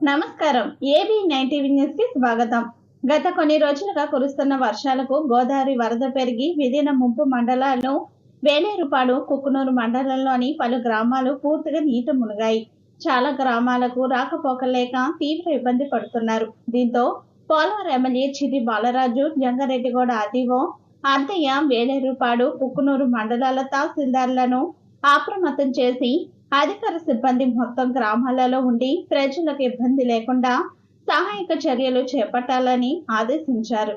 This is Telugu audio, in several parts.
నమస్కారం. ఏబీ నైన్ టీవీ న్యూస్కి స్వాగతం. గత కొన్ని రోజులుగా కురుస్తున్న వర్షాలకు గోదావరి వరద పెరిగి విదిన ముంపు మండలాలను వేలేరుపాడు కుక్కునూరు మండలంలోని పలు గ్రామాలు పూర్తిగా నీట మునిగాయి. చాలా గ్రామాలకు రాకపోకలేక తీవ్ర ఇబ్బంది పడుతున్నారు. దీంతో పోలవరం ఎమ్మెల్యే చిది బాలరాజు జంగారెడ్డిగౌడ ఆదివో అంతయ్య వేలేరుపాడు కుక్కునూరు మండలాల తహసీల్దార్లను అప్రమత్తం చేసి అధికార సిబ్బంది మొత్తం గ్రామాలలో ఉండి ప్రజలకు ఇబ్బంది లేకుండా సహాయక చర్యలు చేపట్టాలని ఆదేశించారు.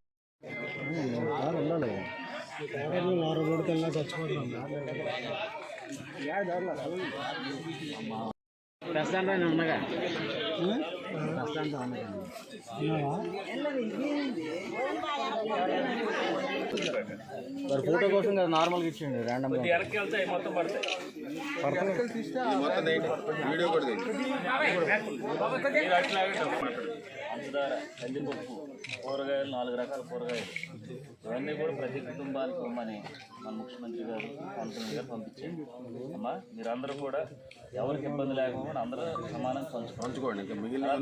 ఉండగా ప్రశాంత్ ఉండగా మరి ఫోటో కోసం కదా నార్మల్గా ఇచ్చేయండి ర్యాండమ్ పంచదార కందిపప్పు కూరగాయలు నాలుగు రకాల కూరగాయలు. ఇవన్నీ కూడా ప్రతి కుటుంబానికి ఇవ్వమని మన ముఖ్యమంత్రి గారు పంతొమ్మిది గారు పంపించారు. అమ్మా మీరందరూ కూడా ఎవరికి ఇబ్బంది లేకుండా అందరూ సమానంగా పంచుకోండి.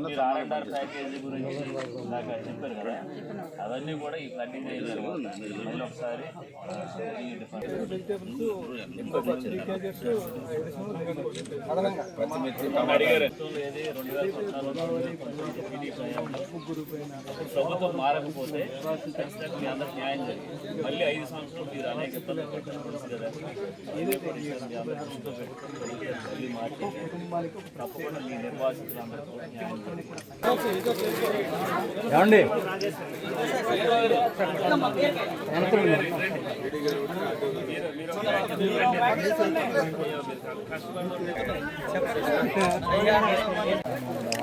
మీరు ఆర్ఎండ్ఆర్ ప్యాకేజీ గురించి నాకు చెప్పారు కదా అవన్నీ కూడా ఈ కటింగ్ చేయాలి మళ్ళీ ఒకసారి రెండు వేల పద్నాలుగులో ప్రభుత్వం మారకపోతే ఖచ్చితంగా మీ అందరికి న్యాయం జరిగింది మళ్ళీ ఐదు సంవత్సరాలు మీరు అనేక ఇబ్బందులు తెలుసు కదా. మీ అందరూ దృష్టిలో పెట్టుకుని మళ్ళీ మార్చి తప్పకుండా మీ నిర్వాసితులందరికీ న్యాయం ఏమండి?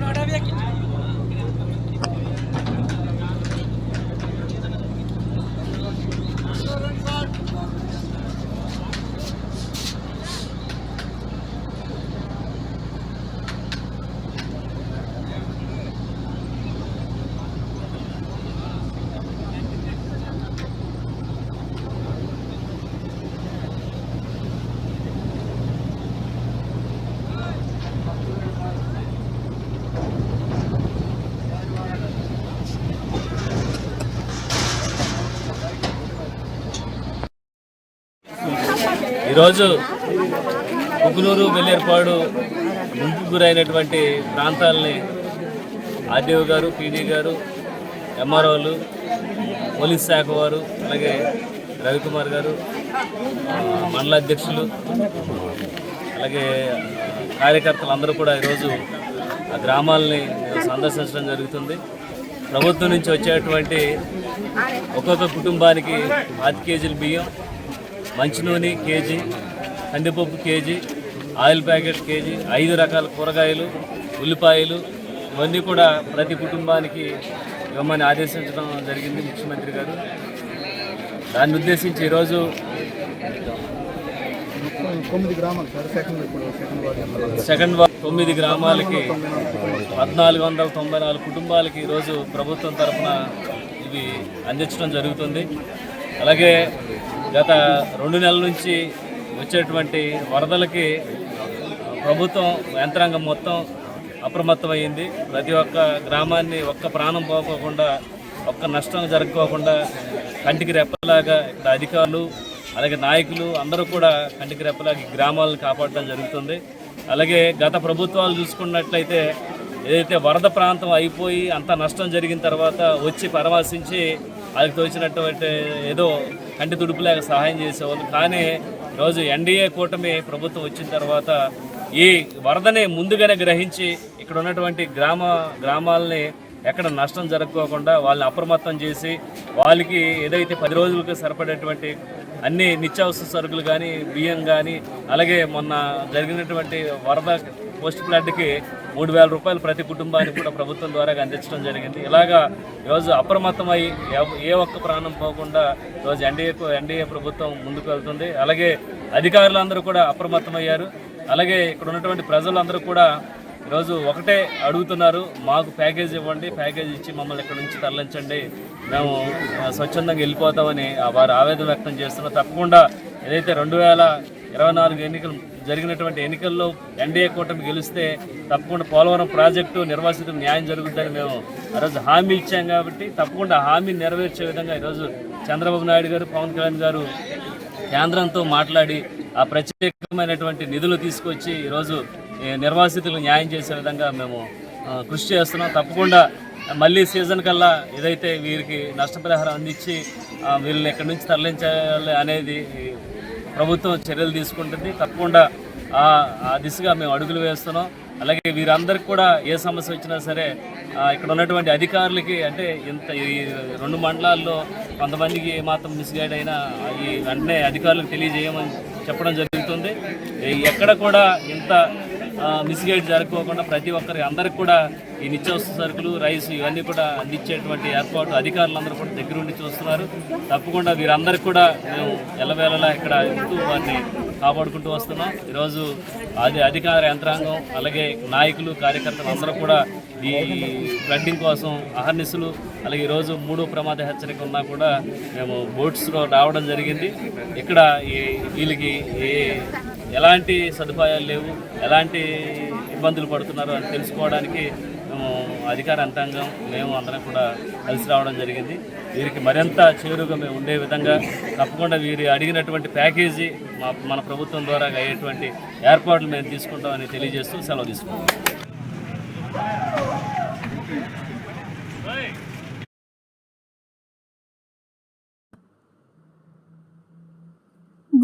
নটা বিয়া কিছু ఈరోజు కుకునూరు వెల్లేరుపాడు ముంపు గురైనటువంటి ప్రాంతాలని ఆర్డీఓ గారు పీడీ గారు ఎంఆర్ఓలు పోలీస్ శాఖ వారు అలాగే రవికుమార్ గారు మండల అధ్యక్షులు అలాగే కార్యకర్తలు అందరూ కూడా ఈరోజు ఆ గ్రామాలని సందర్శించడం జరుగుతుంది. ప్రభుత్వం నుంచి వచ్చేటువంటి ఒక్కొక్క కుటుంబానికి పాతి కేజీల బియ్యం మంచి నూనె కేజీ కందిపప్పు కేజీ ఆయిల్ ప్యాకెట్ కేజీ ఐదు రకాల కూరగాయలు ఉల్లిపాయలు ఇవన్నీ కూడా ప్రతి కుటుంబానికి ఇవ్వమని ఆదేశించడం జరిగింది ముఖ్యమంత్రి గారు. దాన్ని ఉద్దేశించి ఈరోజు సెకండ్ ఇప్పుడు సెకండ్ వార్డు సెకండ్ వా తొమ్మిది గ్రామాలకి పద్నాలుగు వందల తొంభై నాలుగు కుటుంబాలకి ఈరోజు ప్రభుత్వం తరఫున ఇవి అందించడం జరుగుతుంది. అలాగే గత రెండు నెలల నుంచి వచ్చేటువంటి వరదలకి ప్రభుత్వం యంత్రాంగం మొత్తం అప్రమత్తమైంది ప్రతి ఒక్క గ్రామాన్ని ఒక్క ప్రాణం పోకోకుండా ఒక్క నష్టం జరగకోకుండా కంటికి రెప్పలాగా ఇక్కడ అధికారులు అలాగే నాయకులు అందరూ కూడా కంటికి రెప్పలాగా ఈ గ్రామాలను కాపాడడం జరుగుతుంది. అలాగే గత ప్రభుత్వాలు చూసుకున్నట్లయితే ఏదైతే వరద ప్రాంతం అయిపోయి అంత నష్టం జరిగిన తర్వాత వచ్చి పరామర్శించి వాళ్ళకి తోచినటువంటి ఏదో కంటి తుడుపులేక సహాయం చేసేవాళ్ళు కానీ ఈరోజు ఎన్డీఏ కూటమి ప్రభుత్వం వచ్చిన తర్వాత ఈ వరదని ముందుగానే గ్రహించి ఇక్కడ ఉన్నటువంటి గ్రామ గ్రామాలని ఎక్కడ నష్టం జరగకోకుండా వాళ్ళని అప్రమత్తం చేసి వాళ్ళకి ఏదైతే పది రోజులకు సరిపడేటువంటి అన్ని నిత్యావసర సరుకులు కానీ బియ్యం కానీ అలాగే మొన్న జరిగినటువంటి వరద పోస్ట్ ఫ్లడ్కి మూడు వేల రూపాయలు ప్రతి కుటుంబానికి కూడా ప్రభుత్వం ద్వారా అందించడం జరిగింది. ఇలాగా ఈరోజు అప్రమత్తమై ఏ ఒక్క ప్రాణం పోకుండా ఈరోజు ఎన్డీఏ ఎన్డీఏ ప్రభుత్వం ముందుకు వెళ్తుంది. అలాగే అధికారులందరూ కూడా అప్రమత్తమయ్యారు. అలాగే ఇక్కడ ఉన్నటువంటి ప్రజలందరూ కూడా ఈరోజు ఒకటే అడుగుతున్నారు మాకు ప్యాకేజ్ ఇవ్వండి ప్యాకేజ్ ఇచ్చి మమ్మల్ని ఇక్కడ నుంచి తరలించండి. మేము స్వచ్ఛందంగా వెళ్ళిపోతామని ఆ, వారు ఆవేదన వ్యక్తం చేస్తున్నారు. తప్పకుండా ఏదైతే రెండు వేల ఇరవై నాలుగు ఎన్నికలు జరిగినటువంటి ఎన్నికల్లో ఎన్డీఏ కూటమి గెలిస్తే తప్పకుండా పోలవరం ప్రాజెక్టు నిర్వాసితులకు న్యాయం జరుగుతుందని మేము ఆ రోజు హామీ ఇచ్చాం కాబట్టి తప్పకుండా హామీ నెరవేర్చే విధంగా ఈరోజు చంద్రబాబు నాయుడు గారు పవన్ కళ్యాణ్ గారు కేంద్రంతో మాట్లాడి ఆ ప్రత్యేకమైనటువంటి నిధులు తీసుకొచ్చి ఈరోజు నిర్వాసితులు నిర్వాసితులకు న్యాయం చేసే విధంగా మేము కృషి చేస్తున్నాం. తప్పకుండా మళ్ళీ సీజన్ కల్లా ఏదైతే వీరికి నష్టపరిహారం అందించి వీళ్ళని ఎక్కడి నుంచి తరలించాలి అనేది ప్రభుత్వం చర్యలు తీసుకుంటుంది. తప్పకుండా ఆ ఆ దిశగా మేము అడుగులు వేస్తున్నాం. అలాగే వీరందరికి కూడా ఏ సమస్య వచ్చినా సరే ఇక్కడ ఉన్నటువంటి అధికారులకి అంటే ఇంత ఈ రెండు మండలాల్లో కొంతమందికి ఏమాత్రం మిస్గైడ్ అయినా ఈ వెంటనే అధికారులకు తెలియజేయమని చెప్పడం జరుగుతుంది. ఎక్కడ కూడా ఇంత మిస్గైడ్ జరగకోకుండా ప్రతి ఒక్కరికి అందరికి కూడా ఈ నిత్యావసర సరుకులు రైస్ ఇవన్నీ కూడా అందించేటువంటి ఏర్పాటు అధికారులందరూ కూడా దగ్గరుండి చూస్తున్నారు. తప్పకుండా వీరందరికీ కూడా మేము ఎల్లవేళలా ఇక్కడ ఉంటూ వారిని కాపాడుకుంటూ వస్తున్నాం. ఈరోజు అది అధికార యంత్రాంగం అలాగే నాయకులు కార్యకర్తలు అందరూ కూడా ఈ ఫ్లడ్డింగ్ కోసం అహర్నిశలు అలాగే ఈరోజు మూడో ప్రమాద హెచ్చరిక ఉన్నా కూడా మేము బోట్స్లో రావడం జరిగింది. ఇక్కడ ఈ వీళ్ళకి ఏ ఎలాంటి సదుపాయాలు లేవు ఎలాంటి ఇబ్బందులు పడుతున్నారు అని తెలుసుకోవడానికి మేము అధికార యంత్రాంగం మేము అందరం కూడా కలిసి రావడం జరిగింది. వీరికి మరింత చేరుగా మేము ఉండే విధంగా తప్పకుండా వీరు అడిగినటువంటి ప్యాకేజీ మా మన ప్రభుత్వం ద్వారా అయ్యేటువంటి ఏర్పాట్లు మేము తీసుకుంటామని తెలియజేస్తూ సెలవు తీసుకుంటాం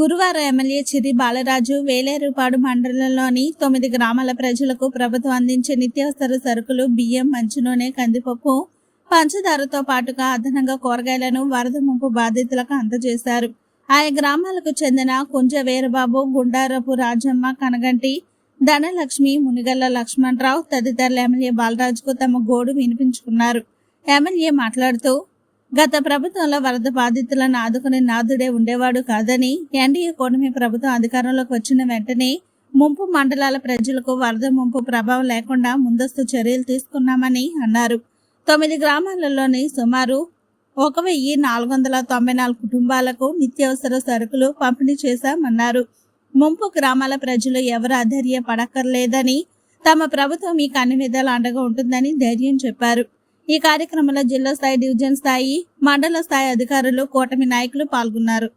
గురువారం ఎమ్మెల్యే చిరి బాలరాజు వేలేరుపాడు మండలంలోని తొమ్మిది గ్రామాల ప్రజలకు ప్రభుత్వం అందించే నిత్యావసర సరుకులు బియ్యం మంచి నూనె కందిపప్పు పంచదారతో పాటుగా అదనంగా కూరగాయలను వరద ముంపు బాధితులకు అందజేశారు. ఆయా గ్రామాలకు చెందిన కుంజ వీరబాబు గుండారపు రాజమ్మ కనగంటి ధనలక్ష్మి మునిగల్ల లక్ష్మణరావు తదితరులు ఎమ్మెల్యే బాలరాజుకు తమ గోడు వినిపించుకున్నారు. ఎమ్మెల్యే మాట్లాడుతూ గత ప్రభుత్వంలో వరద బాధితులను ఆదుకునే నాదుడే ఉండేవాడు కాదని ఎన్డీఏ కూటమి ప్రభుత్వం అధికారంలోకి వచ్చిన వెంటనే ముంపు మండలాల ప్రజలకు వరద ముంపు ప్రభావం లేకుండా ముందస్తు చర్యలు తీసుకున్నామని అన్నారు. తొమ్మిది గ్రామాలలోని సుమారు ఒక వెయ్యి నాలుగు వందల తొంభై నాలుగు కుటుంబాలకు నిత్యావసర సరుకులు పంపిణీ చేశామన్నారు. ముంపు గ్రామాల ప్రజలు ఎవరు అధైర్య పడక్కర్లేదని తమ ప్రభుత్వం మీకు అన్ని విధాలు అండగా ఉంటుందని ధైర్యం చెప్పారు. ఈ కార్యక్రమంలో జిల్లా స్థాయి డివిజన్ స్థాయి మండల స్థాయి అధికారులు కూటమి నాయకులు పాల్గొన్నారు.